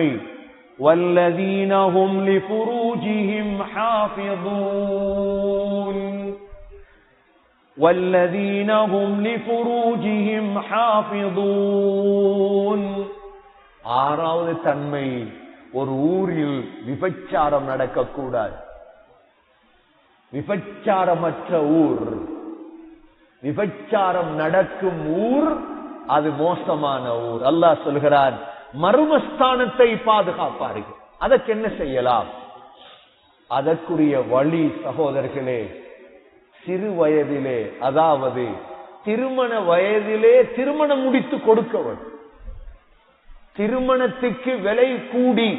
தன்மை والذين هم لفروجهم حافظون والذين هم لفروجهم حافظون ஆறாவது தன்மை ஒரு ஊரில் விபச்சாரம் நடக்கக்கூடாது விபச்சாரமற்ற ஊர் விபச்சாரம் நடக்கும் ஊர் அது மோசமான ஊர் அல்லாஹ் சொல்கிறான் மர்மஸ்தானத்தை பாதுகாப்பார்கள். அதற்கு என்ன செய்யலாம்? அதற்குரிய வழி சகோதரர்களே சிறு வயதிலே அதாவது திருமண வயதிலே திருமணம் முடித்து கொடுக்கவன் திருமணத்துக்கு விலை கூடி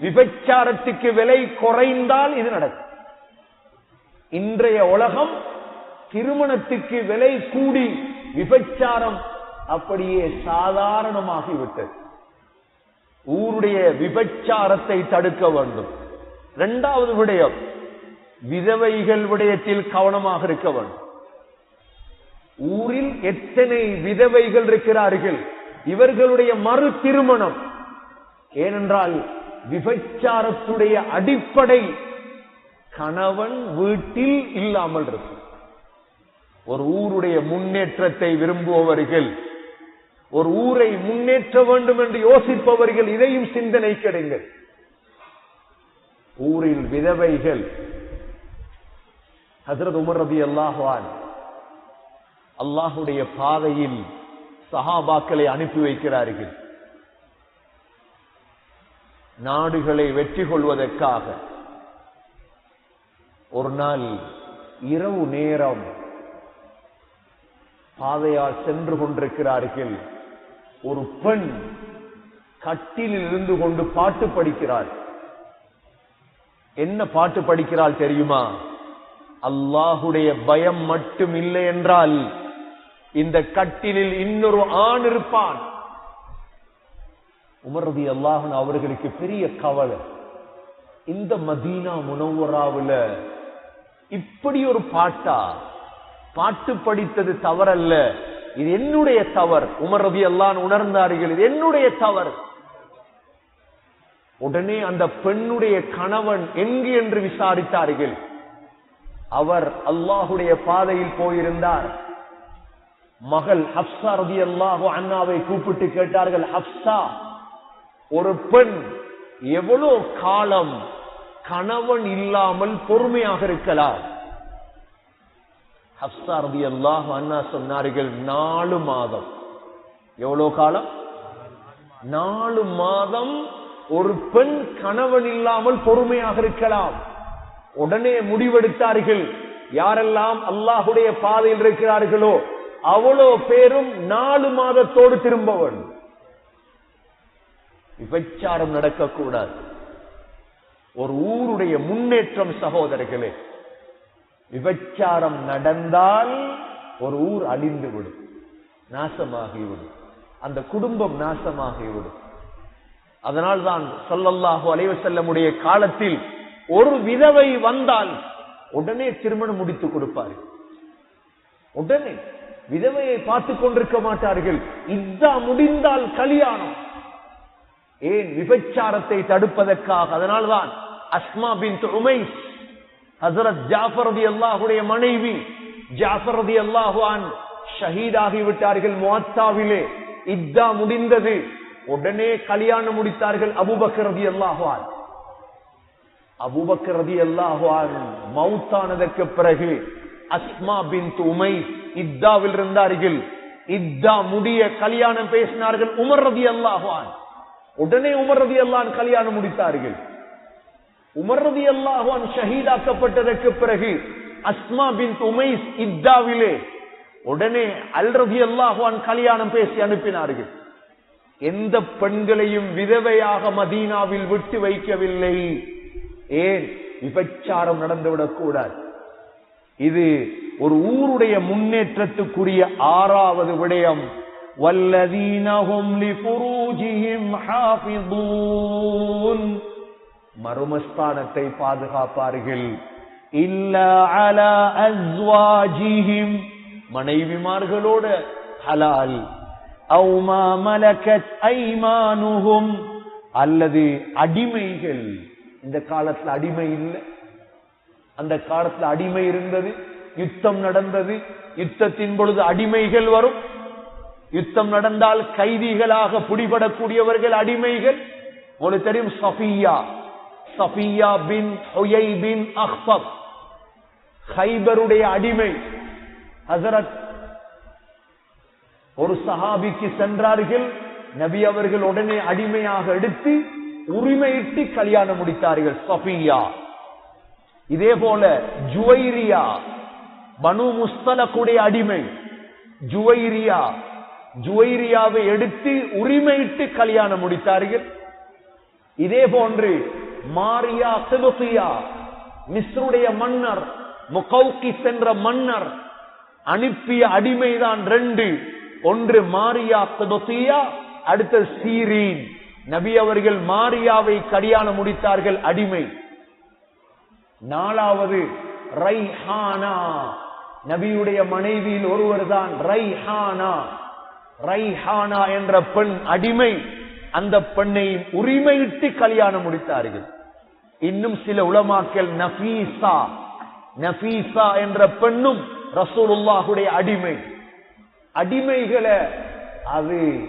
விபச்சாரத்துக்கு விலை குறைந்தால் இது நடக்கும். இன்றைய உலகம் திருமணத்துக்கு விலை கூடி விபச்சாரம் அப்படியே சாதாரணமாகிவிட்டது. ஊருடைய விபச்சாரத்தை தடுக்க வேண்டும். இரண்டாவது விடயம் விதவைகள் விடயத்தில் கவனமாக இருக்க வேண்டும். ஊரில் எத்தனை விதவைகள் இருக்கிறார்கள் இவர்களுடைய மறு திருமணம். ஏனென்றால் விபச்சாரத்துடைய அடிப்படை கணவன் வீட்டில் இல்லாமல் இருக்கும். ஒரு ஊருடைய முன்னேற்றத்தை விரும்புபவர்கள் ஒரு ஊரை முன்னேற்ற வேண்டும் என்று யோசிப்பவர்கள் இதையும் சிந்தனை கிடைங்கள். ஊரில் விதவைகள். ஹசரத் உமர் ரபி அல்லாஹான் அல்லாஹுடைய பாதையில் சஹாபாக்களை அனுப்பி வைக்கிறார்கள். நாடுகளை வெற்றி கொள்வதற்காக. ஒரு நாள் இரவு நேரம் பாதையால் சென்று கொண்டிருக்கிறார்கள். ஒரு பெண் கட்டிலில் இருந்து கொண்டு பாட்டு படிக்கிறாள். என்ன பாட்டு படிக்கிறாள் தெரியுமா? அல்லாஹுடைய பயம் மட்டும் இல்லை என்றால் இந்த கட்டிலில் இன்னொரு ஆண் இருப்பான். உமரதி அல்லாஹன் அவர்களுக்கு பெரிய கவலை. இந்த மதீனா முனவராவுல இப்படி ஒரு பாட்டா? பாட்டு படித்தது தவறல்ல. இது என்னுடைய தவறு. உமர் ரதி அல்லான் உணர்ந்தார்கள் இது என்னுடைய தவறு. உடனே அந்த பெண்ணுடைய கணவன் எங்கு என்று விசாரித்தார்கள். அவர் அல்லாஹுடைய பாதையில் போயிருந்தார். மகள் ஹப்சா ரதி அல்லாஹு அண்ணாவை கூப்பிட்டு கேட்டார்கள் ஹப்சா ஒரு பெண் எவ்வளவு காலம் கணவன் இல்லாமல் பொறுமையாக இருக்கலாம்? ஹப்சா ரதி அல்லாஹ் அண்ணா சொன்னார்கள் நாலு மாதம். எவ்வளவு காலம்? நாலு மாதம் ஒரு பெண் கணவன் இல்லாமல் பொறுமையாக இருக்கலாம். உடனே முடிவெடுத்தார்கள். யாரெல்லாம் அல்லாஹுடைய பாதையில் இருக்கிறார்களோ அவ்வளோ பேரும் நாலு மாதத்தோடு திரும்பவன். விபச்சாரம் நடக்கக்கூடாது. ஒரு ஊருடைய முன்னேற்றம் சகோதரர்களே விபச்சாரம் நடந்தால் ஒரு ஊர் அழிந்து விடும் நாசமாகிவிடும். அந்த குடும்பம் நாசமாகிவிடும். அதனால்தான் சொல்லல்லாஹு அலைவ செல்லமுடைய காலத்தில் ஒரு விதவை வந்தால் உடனே திருமணம் முடித்து கொடுப்பார்கள் உடனே விதவையை பார்த்து கொண்டிருக்க மாட்டார்கள். இதா முடிந்தால் கல்யாணம். ஏன் விபச்சாரத்தை தடுப்பதற்காக? அதனால்தான் அஸ்மா பின் உமைஸ் ஹசரத் ஜாஃபரதி அல்லாஹுடைய மனைவி ஜாஃபரதி அல்லாஹுவான் ஷஹீதாகி விட்டார்கள் முவாத்தாவிலே. இத்தா முடிந்தது. உடனே கல்யாணம் முடித்தார்கள் அபுபக்கரதி அல்லாஹுவான் அபுபக்கரதி அல்லாஹுவான் மவுத்தானதற்கு பிறகு அஸ்மா பின் உமை இத்தாவில் இருந்தார்கள். இத்தா முடிய கல்யாணம் பேசினார்கள் உமர் ரதி அல்லாஹான் உடனே உமர் ரதி அல்லான் கல்யாணம் முடித்தார்கள். உமர் ரதி ஷஹீதாக்கப்பட்டதற்கு பிறகு அஸ்மா பின் உமைஸ் இத்தாவிலே உடனே அல் ரதி கல்யாணம் பேசி அனுப்பினார்கள். எந்த பெண்களையும் விதவையாக மதீனாவில் விட்டு வைக்கவில்லை. ஏன்? விபச்சாரம் நடந்துவிடக் கூடாது இது ஒரு ஊருடைய முன்னேற்றத்துக்குரிய ஆறாவது விடயம். வல்லதீனஹும் லிஃபுரூஜிஹிம் ஹாஃபிதூன். மறுமஸ்தானத்தை பாதுகாப்பார்கள். இல்ல அலா அஸ்வாஜிஹிம். மனைவிமார்களோட ஹலால். அவு மா மலக்கத் ஐமானுஹும். அல்லது அடிமைகள். இந்த காலத்துல அடிமை இல்லை. அந்த காலத்துல அடிமை இருந்தது யுத்தம் நடந்தது யுத்தத்தின் பொழுது அடிமைகள் வரும். யுத்தம் நடந்தால் கைதிகளாக பிடிபடக்கூடியவர்கள் அடிமைகள். உங்களுக்கு தெரியும் சஃபியா. சபியா பின் ஹொயை பின் அஹ்பப் ஹைபருடைய அடிமை ஹசரத் ஒரு சஹாபிக்கு சென்றார்கள். நபி அவர்கள் உடனே அடிமையாக எடுத்து உரிமையிட்டு கல்யாணம் முடித்தார்கள். சபியா இதே போல ஜுவைரியா பனு முஸ்தலக்குடைய அடிமை ஜுவைரியா. ஜுவைரியாவை எடுத்து உரிமையிட்டு கல்யாணம் முடித்தார்கள். இதே போன்று மாரியா சிவசியா மிஸ்ருடைய மன்னர் முகௌக்கி சென்ற மன்னர் அனுப்பிய அடிமைதான் ரெண்டு. ஒன்று மாரியா சிவசியா அடுத்த சீரீன். நபி அவர்கள் மாரியாவை கல்யாணம் முடித்தார்கள் அடிமை. நாலாவது ரைஹானா. நபியுடைய மனைவியில் ஒருவர் தான் ரைஹானா. ரைஹானா என்ற பெண் அடிமை. அந்த பெண்ணை உரிமையிட்டு கல்யாணம் முடித்தார்கள். இன்னும் சில உளமாக்கல் நபீசா நபீசா என்ற பெண்ணும் ரசூலுல்லாஹுடைய அடிமை. அடிமைகளை அது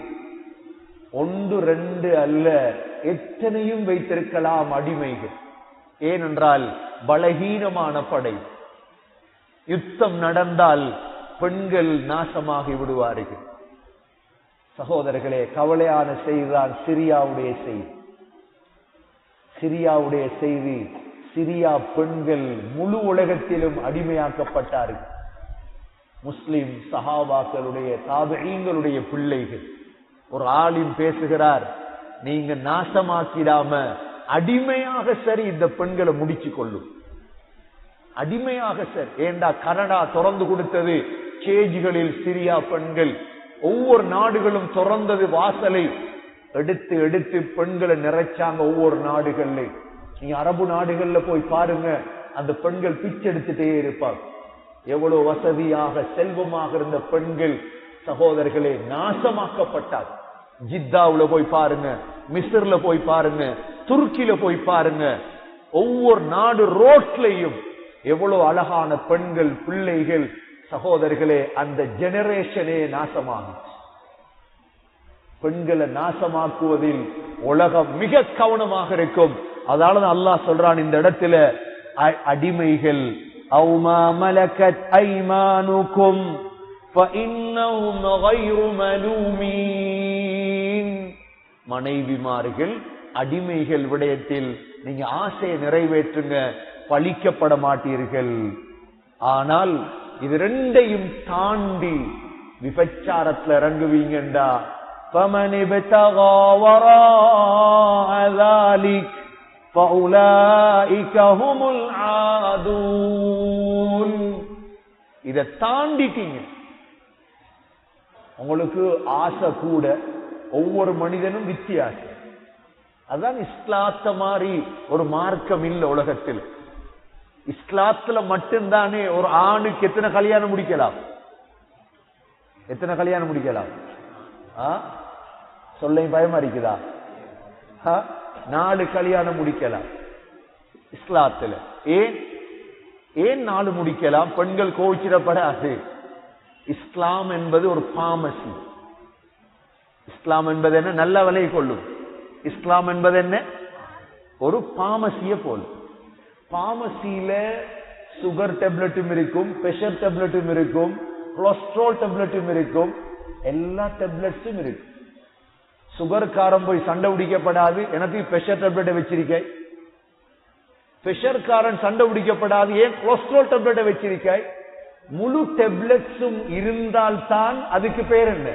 ஒன்று ரெண்டு அல்ல எத்தனையும் வைத்திருக்கலாம் அடிமைகள். ஏனென்றால் பலகீனமான படை. யுத்தம் நடந்தால் பெண்கள் நாசமாகி விடுவார்கள். சகோதரர்களே கவலையான செய்திதான் சிரியாவுடைய செய்தி. சிரியாவுடைய செய்தி சிரியா பெண்கள் முழு உலகத்திலும் அடிமையாக்கப்பட்டார்கள். முஸ்லிம் சஹாபாக்களுடைய தாபீங்களுடைய பிள்ளைகள் ஒரு ஆளின் பேசுகிறார் நீங்க நாசமாக்கிடாம அடிமையாக சரி இந்த பெண்களை முடிச்சு கொள்ளும். அடிமையாக சரி. ஏண்டா கனடா திறந்து கொடுத்தது? கேஜிகளில் சிரியா பெண்கள் ஒவ்வொரு நாடுகளும் திறந்தது வாசலை எடுத்து எடுத்து பெண்களை நிறைச்சாங்க ஒவ்வொரு நாடுகள்ல. நீங்க அரபு நாடுகள்ல போய் பாருங்க அந்த பெண்கள் பிச்சை எடுத்துட்டே இருப்பாங்க. எவ்வளவு வசதியாக செல்வமாக இருந்த பெண்கள் சகோதரர்களே நாசமாக்கப்பட்டார் ஜித்தாவுல போய் பாருங்க மிஸ்ர்ல போய் பாருங்க துருக்கியில போய் பாருங்க. ஒவ்வொரு நாடு ரோட்லையும் எவ்வளவு அழகான பெண்கள் பிள்ளைகள் சகோதரர்களே அந்த ஜெனரேஷனே நாசமாகும் பெண்களை நாசமாக்குவதில் உலகம் மிக கவனமாக இருக்கும். அதனால அல்லாஹ் சொல்றான் இந்த இடத்துல அடிமைகள் மனைவிமார்கள் அடிமைகள் விடயத்தில் நீங்க ஆசையை நிறைவேற்றுங்க பழிக்கப்பட மாட்டீர்கள். ஆனால் இது ரெண்டையும் தாண்டி விபச்சாரத்துல இறங்குவீங்கண்டா فمن ابتغى وراء ذلك فأولئك هم العادون இதை தாண்டிட்டீங்க உங்களுக்கு ஆசை கூட ஒவ்வொரு மனிதனும் வித்தியாசம் அதான் இஸ்லாத்த மாதிரி ஒரு மார்க்கம் இல்ல உலகத்தில் இஸ்லாத்துல மட்டும்தானே ஒரு ஆணுக்கு எத்தனை கல்யாணம் முடிக்கலாம் எத்தனை கல்யாணம் முடிக்கலாம் ஆ? சொல்லை பயமா இருக்குதா நாலு கல்யாணம் முடிக்கலாம். இஸ்லாத்துல. ஏன்? ஏன் நாலு முடிக்கலாம்? பெண்கள் கோவிச்சிடப்படாது. இஸ்லாம் என்பது ஒரு பாமசி இஸ்லாம் என்பது என்ன? நல்ல விலை கொள்ளும். இஸ்லாம் என்பது என்ன? ஒரு பாமசிய போல். பாமசியில சுகர் டெப்லெட்டும் இருக்கும் பிரஷர் டெப்லெட்டும் இருக்கும் கொலஸ்ட்ரால் டெப்லெட்டும் இருக்கும் எல்லா டெப்லெட்ஸும் இருக்கும். சுகர்காரன் போய் சண்டை பிடிக்கப்படாது. எனக்கு பிரஷர் டேப்லெட்டை வச்சிருக்கேன். பிரஷர்காரன் சண்டை பிடிக்கப்படாது. ஏன்? கொலஸ்ட்ரால் டேப்லெட்டை வச்சிருக்காய் முழு டேப்லெட்ஸும் இருந்தால்தான் அதுக்கு பேர் என்ன?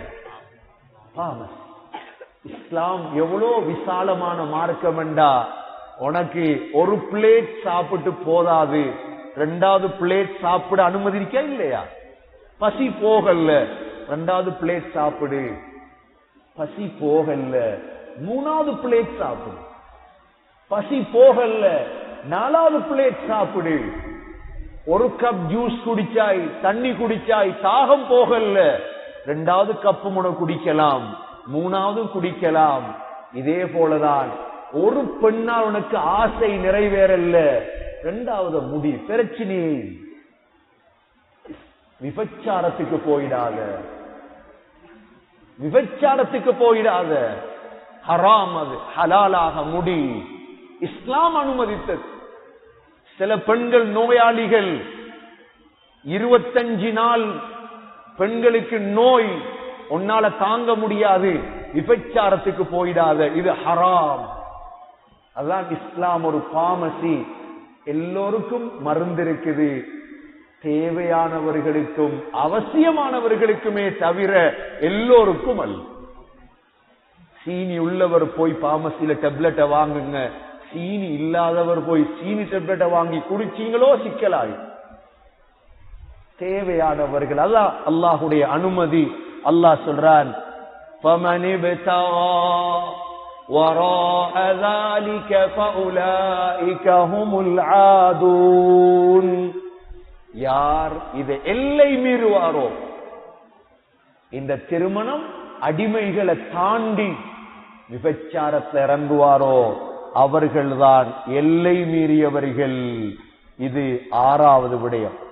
இஸ்லாம் எவ்வளோ விசாலமான மார்க்கம் என்றா உனக்கு ஒரு பிளேட் சாப்பிட்டு போதாது. ரெண்டாவது பிளேட் சாப்பிட அனுமதிக்கா இல்லையா? பசி போகல ரெண்டாவது பிளேட் சாப்பிடு. பசி போகல மூணாவது பிளேட் சாப்பிடு. பசி போகல நாலாவது பிளேட் சாப்பிடு. ஒரு கப் ஜூஸ் குடிச்சாய் தண்ணி குடிச்சாய் தாகம் போகல ரெண்டாவது கப்பு முனை குடிக்கலாம். மூணாவது குடிக்கலாம். இதே போலதான். ஒரு பெண்ணால் உனக்கு ஆசை நிறைவேறல்ல. ரெண்டாவது முடி பிரச்சினை விபச்சாரத்துக்கு போயிடாத. விபச்சாரத்துக்கு போயிடாத. ஹராம் அது. ஹலாலாக முடி. இஸ்லாம் அனுமதித்தது. சில பெண்கள் நோயாளிகள் இருபத்தஞ்சு நாள் பெண்களுக்கு நோய் உன்னால தாங்க முடியாது. விபச்சாரத்துக்கு போயிடாத. இது ஹராம். அதான் இஸ்லாம் ஒரு பாமசி எல்லோருக்கும் மருந்து இருக்குது. தேவையானவர்களுக்கும் அவசியமானவர்களுக்குமே தவிர எல்லோருக்கும் அல்ல சீனி உள்ளவர் போய் பாமசியில டெப்லெட்டை வாங்குங்க சீனி இல்லாதவர் போய் சீனி டெப்லெட்டை வாங்கி குடிச்சீங்களோ சிக்கலாய் தேவையானவர்கள் அல்லாஹ் அல்லாஹுடைய அனுமதி அல்லாஹ் சொல்றான் فَمَنِ ابْتَغَى وَرَاءَ ذَلِكَ فَأُولَئِكَ هُمُ الْعَادُونَ யார் இதை எல்லை மீறுவாரோ? இந்த திருமணம் அடிமைகளை தாண்டி விபச்சாரத்தை இறங்குவாரோ? அவர்கள்தான் எல்லை மீறியவர்கள். இது ஆறாவது விடயம்.